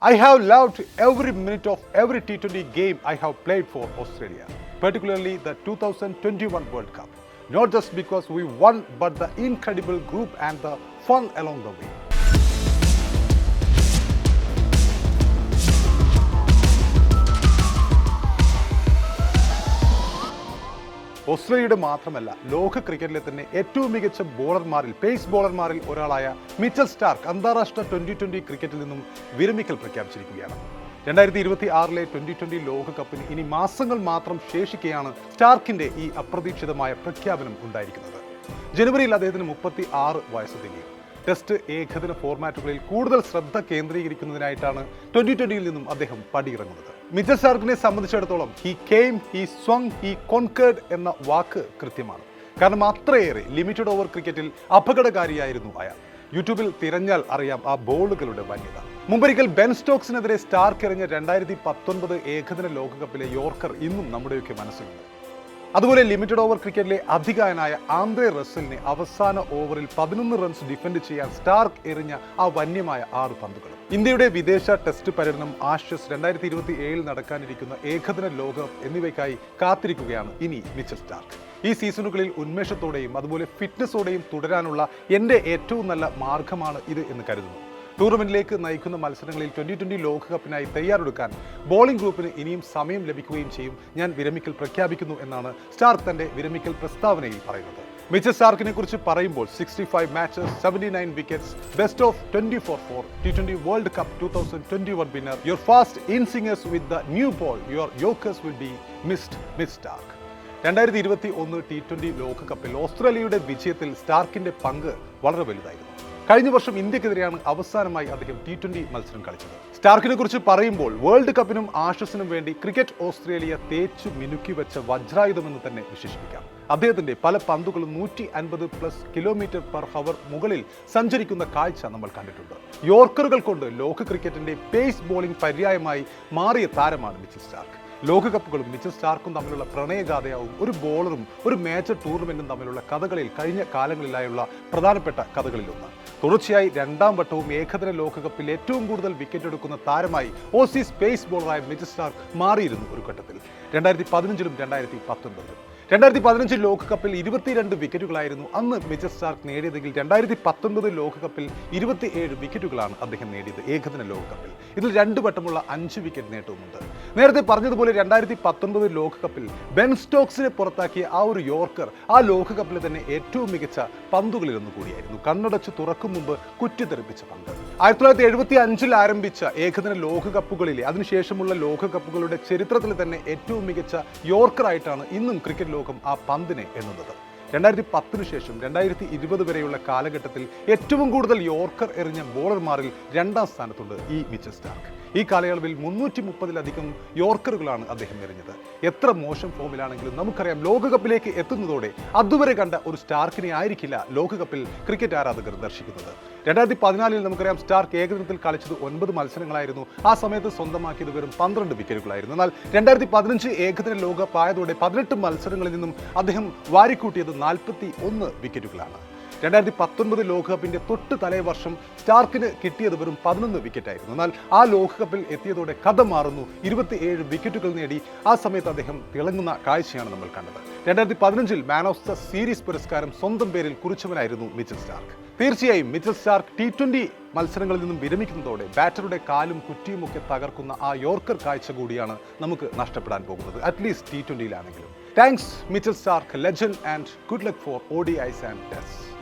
I have loved every minute of every T20 game I have played for Australia, particularly the 2021 World Cup. Not just because we won, but the incredible group and the fun along the way. ഓസ്ട്രേലിയയുടെ മാത്രമല്ല ലോക ക്രിക്കറ്റിലെ തന്നെ ഏറ്റവും മികച്ച ബോളർമാരിൽ pace ബോളർമാരിൽ ഒരാളായ Mitchell Starc അന്താരാഷ്ട്ര ട്വന്റി ട്വന്റി ക്രിക്കറ്റിൽ നിന്നും വിരമിക്കൽ പ്രഖ്യാപിച്ചിരിക്കുകയാണ്. രണ്ടായിരത്തി ഇരുപത്തി ആറിലെ ട്വന്റി ട്വന്റി ലോകകപ്പിന് ഇനി മാസങ്ങൾ മാത്രം ശേഷിക്കെയാണ് സ്റ്റാർക്കിന്റെ ഈ അപ്രതീക്ഷിതമായ പ്രഖ്യാപനം ഉണ്ടായിരിക്കുന്നത്. ജനുവരിയിൽ അദ്ദേഹത്തിന് മുപ്പത്തി ആറ് വയസ്സ് തികയും ടെസ്റ്റ് ഏകദിന ഫോർമാറ്റുകളിൽ കൂടുതൽ ശ്രദ്ധ കേന്ദ്രീകരിക്കുന്നതിനായിട്ടാണ് ട്വന്റി ട്വന്റിയിൽ നിന്നും അദ്ദേഹം പടിയിറങ്ങുന്നത്. മിച്ചൽ സാർക്കിനെ സംബന്ധിച്ചിടത്തോളം he came he swung he conquered എന്ന വാക്ക് കൃത്യമാണ്. കാരണം അത്രയേറെ ലിമിറ്റഡ് ഓവർ ക്രിക്കറ്റിൽ അപകടകാരിയായിരുന്നു അയാൾ. യൂട്യൂബിൽ തിരഞ്ഞാൽ അറിയാം ആ ബോളുകളുടെ വന്യത. മുമ്പൊരിക്കൽ ബെൻ സ്റ്റോക്സിനെതിരെ സ്റ്റാർക്ക് എറിഞ്ഞ രണ്ടായിരത്തി പത്തൊൻപത് ഏകദിന ലോകകപ്പിലെ യോർക്കർ ഇന്നും നമ്മുടെയൊക്കെ മനസ്സിലുണ്ട്. അതുപോലെ ലിമിറ്റഡ് ഓവർ ക്രിക്കറ്റിലെ അധികായനായ ആന്ദ്രെ റസ്സലിനെ അവസാന ഓവറിൽ പതിനൊന്ന് റൺസ് ഡിഫെൻഡ് ചെയ്യാൻ സ്റ്റാർക്ക് എറിഞ്ഞ ആ വന്യമായ ആറ് പന്തുകൾ. ഇന്ത്യയുടെ വിദേശ ടെസ്റ്റ് പര്യടനം ആഷസ് രണ്ടായിരത്തി ഇരുപത്തി ഏഴിൽ നടക്കാനിരിക്കുന്ന ഏകദിന ലോകകപ്പ് എന്നിവയ്ക്കായി കാത്തിരിക്കുകയാണ് ഇനി മിച്ചൽ സ്റ്റാർക്ക്. ഈ സീസണുകളിൽ ഉന്മേഷത്തോടെയും അതുപോലെ ഫിറ്റ്നസോടെയും തുടരാനുള്ള എന്റെ ഏറ്റവും നല്ല മാർഗമാണ് ഇത് എന്ന് കരുതുന്നു. ടൂർണമെന്റിലേക്ക് നയിക്കുന്ന മത്സരങ്ങളിൽ ട്വന്റി ട്വന്റി ലോകകപ്പിനായി തയ്യാറെടുക്കാൻ ബോളിംഗ് ഗ്രൂപ്പിന് ഇനിയും സമയം ലഭിക്കുകയും ചെയ്യും. ഞാൻ വിരമിക്കൽ പ്രഖ്യാപിക്കുന്നു എന്നാണ് സ്റ്റാർക്ക് തന്റെ വിരമിക്കൽ പ്രസ്താവനയിൽ പറയുന്നത്. മിച്ചൽ സ്റ്റാർക്കിനെ കുറിച്ച് പറയുമ്പോൾ sixty five matches seventy nine wickets best of twenty four four T twenty World Cup two thousand twenty one winner your fast inswingers with the new ball your yorkers will be missed miss Starc. രണ്ടായിരത്തി ഇരുപത്തി ഒന്ന് T twenty ലോകകപ്പിൽ ഓസ്ട്രേലിയയുടെ വിജയത്തിൽ സ്റ്റാർക്കിന്റെ പങ്ക് വളരെ വലുതായിരുന്നു. കഴിഞ്ഞ വർഷം ഇന്ത്യക്കെതിരെയാണ് അവസാനമായി അദ്ദേഹം ടി ട്വന്റി മത്സരം കളിച്ചത്. സ്റ്റാർക്കിനെ കുറിച്ച് പറയുമ്പോൾ വേൾഡ് കപ്പിനും ആഷസിനും വേണ്ടി ക്രിക്കറ്റ് ഓസ്ട്രേലിയ തേച്ചു മിനുക്കി വെച്ച വജ്രായുധമെന്ന് തന്നെ വിശേഷിപ്പിക്കാം. അദ്ദേഹത്തിന്റെ പല പന്തുകളും നൂറ്റി അൻപത് പ്ലസ് കിലോമീറ്റർ പെർ ഹവർ മുകളിൽ സഞ്ചരിക്കുന്ന കാഴ്ച നമ്മൾ കണ്ടിട്ടുണ്ട്. യോർക്കറുകൾ കൊണ്ട് ലോക ക്രിക്കറ്റിന്റെ പേസ് ബോളിംഗ് പര്യായമായി മാറിയ താരമാണ് മിച്ചൽ സ്റ്റാർക്ക് ലോകകപ്പുകളും മിച്ചൽ സ്റ്റാർക്കും തമ്മിലുള്ള പ്രണയഗാഥയാവും ഒരു ബോളറും ഒരു മേജർ ടൂർണമെന്റും തമ്മിലുള്ള കഥകളിൽ കഴിഞ്ഞ കാലങ്ങളിലായുള്ള പ്രധാനപ്പെട്ട കഥകളിലൊന്ന്. തുടർച്ചയായി രണ്ടാം വട്ടവും ഏകദിന ലോകകപ്പിൽ ഏറ്റവും കൂടുതൽ വിക്കറ്റ് എടുക്കുന്ന താരമായി ഓസീസ് പേസ് ബോളറായ മിച്ചൽ സ്റ്റാർക്ക് മാറിയിരുന്നു ഒരു ഘട്ടത്തിൽ. രണ്ടായിരത്തി പതിനഞ്ചിലും രണ്ടായിരത്തി പത്തൊൻപതിലും. രണ്ടായിരത്തി പതിനഞ്ച് ലോകകപ്പിൽ ഇരുപത്തിരണ്ട് വിക്കറ്റുകളായിരുന്നു. അന്ന് മിച്ചർ സ്റ്റാർക്ക് നേടിയതെങ്കിൽ രണ്ടായിരത്തി പത്തൊൻപത് ലോകകപ്പിൽ ഇരുപത്തിയേഴ് വിക്കറ്റുകളാണ് അദ്ദേഹം നേടിയത് ഏകദിന ലോകകപ്പിൽ. ഇതിൽ രണ്ട് വട്ടമുള്ള അഞ്ച് വിക്കറ്റ് നേട്ടവുമുണ്ട്. നേരത്തെ പറഞ്ഞതുപോലെ രണ്ടായിരത്തി പത്തൊൻപത് ലോകകപ്പിൽ ബെൻ സ്റ്റോക്സിനെ പുറത്താക്കിയ ആ ഒരു യോർക്കർ ആ ലോകകപ്പിലെ തന്നെ ഏറ്റവും മികച്ച പന്തുകളിലൊന്നു കൂടിയായിരുന്നു. കണ്ണടച്ച് തുറക്കും മുമ്പ് കുറ്റിത്തെറിപ്പിച്ച പന്ത്. ആയിരത്തി തൊള്ളായിരത്തി എഴുപത്തി അഞ്ചിൽ ആരംഭിച്ച ഏകദിന ലോകകപ്പുകളിലെ അതിനുശേഷമുള്ള ലോകകപ്പുകളുടെ ചരിത്രത്തിൽ തന്നെ ഏറ്റവും മികച്ച യോർക്കറായിട്ടാണ് ഇന്നും ക്രിക്കറ്റ് ലോകം ആ പന്തിനെ എണ്ണുന്നത്. രണ്ടായിരത്തി പത്തിനു ശേഷം രണ്ടായിരത്തി ഇരുപത് വരെയുള്ള കാലഘട്ടത്തിൽ ഏറ്റവും കൂടുതൽ യോർക്കർ എറിഞ്ഞ ബോളർമാരിൽ രണ്ടാം സ്ഥാനത്തുണ്ട് ഈ മിച്ചൽ സ്റ്റാർക്ക്. ഈ കാലയളവിൽ മുന്നൂറ്റി മുപ്പതിലധികം യോർക്കറുകളാണ് അദ്ദേഹം എറിഞ്ഞത്. എത്ര മോശം ഫോമിലാണെങ്കിലും നമുക്കറിയാം ലോകകപ്പിലേക്ക് എത്തുന്നതോടെ അതുവരെ കണ്ട ഒരു സ്റ്റാർക്കിനെ ആയിരിക്കില്ല ലോകകപ്പിൽ ക്രിക്കറ്റ് ആരാധകർ ദർശിക്കുന്നത്. രണ്ടായിരത്തി പതിനാലിൽ നമുക്കറിയാം സ്റ്റാർക്ക് ഏകദിനത്തിൽ കളിച്ചത് ഒൻപത് മത്സരങ്ങളായിരുന്നു. ആ സമയത്ത് സ്വന്തമാക്കിയത് വെറും പന്ത്രണ്ട് വിക്കറ്റുകളായിരുന്നു. എന്നാൽ രണ്ടായിരത്തി പതിനഞ്ച് ഏകദിന ലോകകപ്പ് ആയതോടെ പതിനെട്ട് മത്സരങ്ങളിൽ നിന്നും അദ്ദേഹം വാരിക്കൂട്ടിയത് നാൽപ്പത്തി ഒന്ന് വിക്കറ്റുകളാണ്. രണ്ടായിരത്തി പത്തൊൻപത് ലോകകപ്പിന്റെ തൊട്ട് തലേ വർഷം സ്റ്റാർക്കിന് കിട്ടിയത് വെറും പതിനൊന്ന് വിക്കറ്റായിരുന്നു. എന്നാൽ ആ ലോകകപ്പിൽ എത്തിയതോടെ കഥ മാറുന്നു. ഇരുപത്തിയേഴ് വിക്കറ്റുകൾ നേടി ആ സമയത്ത് അദ്ദേഹം തിളങ്ങുന്ന കാഴ്ചയാണ് നമ്മൾ കണ്ടത്. രണ്ടായിരത്തി പതിനഞ്ചിൽ മാൻ ഓഫ് ദ സീരീസ് പുരസ്കാരം സ്വന്തം പേരിൽ കുറിച്ചവനായിരുന്നു മിച്ചൽ സ്റ്റാർക്ക്. തീർച്ചയായും മിച്ചൽ സ്റ്റാർക്ക് ടി ട്വന്റി മത്സരങ്ങളിൽ നിന്നും വിരമിക്കുന്നതോടെ ബാറ്ററുടെ കാലും കുറ്റിയുമൊക്കെ തകർക്കുന്ന ആ യോർക്കർ കാഴ്ച കൂടിയാണ് നമുക്ക് നഷ്ടപ്പെടാൻ പോകുന്നത്. At least T ട്വന്റിയിലാണെങ്കിലും thanks Mitchell Starc legend and good luck for O D Is and test